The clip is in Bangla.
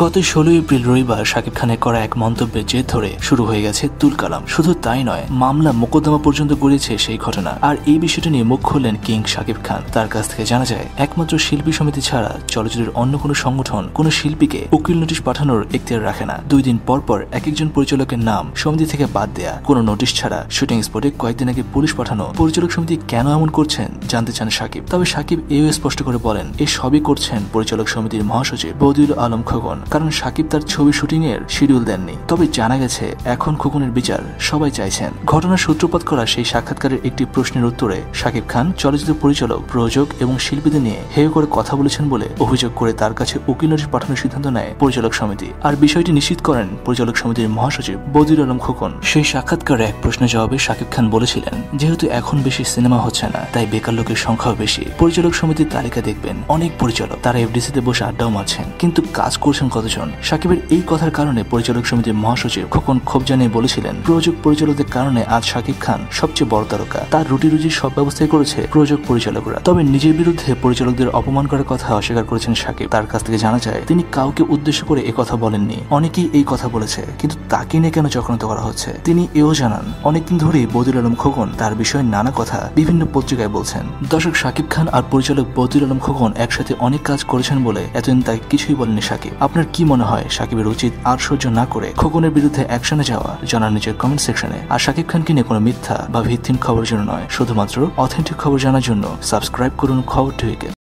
গত ষোলোই এপ্রিল রবিবার শাকিব খানের করা এক মন্তব্যের জের ধরে শুরু হয়ে গেছে তুলকালাম শুধু তাই নয়, মামলা মোকদ্দমা পর্যন্ত গড়িয়েছে সেই ঘটনা। আর এই বিষয়টি নিয়ে মুখ খুললেন কিং শাকিব খান। তার কাছ থেকে জানা যায়, একমাত্র শিল্পী সমিতি ছাড়া চলচ্চিত্রের অন্য কোনো সংগঠন কোনো শিল্পীকে উকিল নোটিশ পাঠানোর এখতিয়ার রাখে না। দুই দিন পর পর এক একজন পরিচালকের নাম সমিতি থেকে বাদ দেয়া। কোনো নোটিশ ছাড়া শুটিং স্পটে কয়েকদিন আগে পুলিশ পাঠানো। পরিচালক সমিতি কেন এমন করছেন জানতে চান সাকিব তবে সাকিব এও স্পষ্ট করে বলেন এ সবই করছেন পরিচালক সমিতির মহাসচিব বদিউল আলম খোকন। কারণ সাকিব তার ছবি শুটিং এর শিডিউল দেননি। তবে জানা গেছে, এখন খোকনের বিচার সবাই চাইছেন। ঘটনার সূত্রপাত করা সেই সাক্ষাৎকারের একটি প্রশ্নের উত্তরে সাকিব খান চলচ্চিত্র পরিচালক, প্রযোজক এবং শিল্পীদের নিয়ে হেয় করে কথা বলেছেন বলে অভিযোগ করে তার কাছে উকিল নোটিশ পাঠানোর সিদ্ধান্ত নেয় পরিচালক সমিতি। আর বিষয়টি নিশ্চিত করেন পরিচালক সমিতির মহাসচিব বদির আলম খোকন। সেই সাক্ষাৎকারে এক প্রশ্নের জবাবে সাকিব খান বলেছিলেন, যেহেতু এখন বেশি সিনেমা হচ্ছে না, তাই বেকার লোকের সংখ্যাও বেশি। পরিচালক সমিতির তালিকা দেখবেন অনেক পরিচালক। তারা এফডিসিতে বসে আড্ডাও মারছেন। কিন্তু কাজ করছেন কতজন সাকিবের এই কথার কারণে পরিচালক সমিতির মহাসচিব খোকন ক্ষোভ জানিয়ে বলেছিলেন, প্রযোজক পরিচালকদের কারণে আজ সাকিব খান সবচেয়ে বড় তারকা। তার রুটি রুজির সব ব্যবস্থাই করেছে প্রযোজক পরিচালকরা। তবে নিজের বিরুদ্ধে পরিচালকদের অপমান করার কথা অস্বীকার করেছেন সাকিব। তার কাছ থেকে জানা যায়, তিনি কাউকে উদ্দেশ্য করে কথা বলেননি। অনেকেই এই কথা বলেছে, কিন্তু তাকে নিয়ে কেন চক্রান্ত করা হচ্ছে? তিনি এও জানান, অনেকদিন ধরেই বদিউল আলম খোকন তার বিষয়ে নানা কথা বিভিন্ন পত্রিকায় বলছেন। দর্শক সাকিব খান আর পরিচালক বদিউল আলম খোকন একসাথে অনেক কাজ করেছেন বলে এতদিন তাকে কিছুই বলেনি সাকিব। আপনার কি মনে হয়? সাকিবের উচিত আর সহ্য না করে খোকনের বিরুদ্ধে অ্যাকশনে যাওয়া? জানার নিজের কমেন্ট সেকশনে আর সাকিব খানকে নিয়ে কোনো মিথ্যা বা ভিত্তিহীন খবর জন্য নয়। শুধুমাত্র অথেন্টিক খবর জানার জন্য সাবস্ক্রাইব করুন খবর টুইকে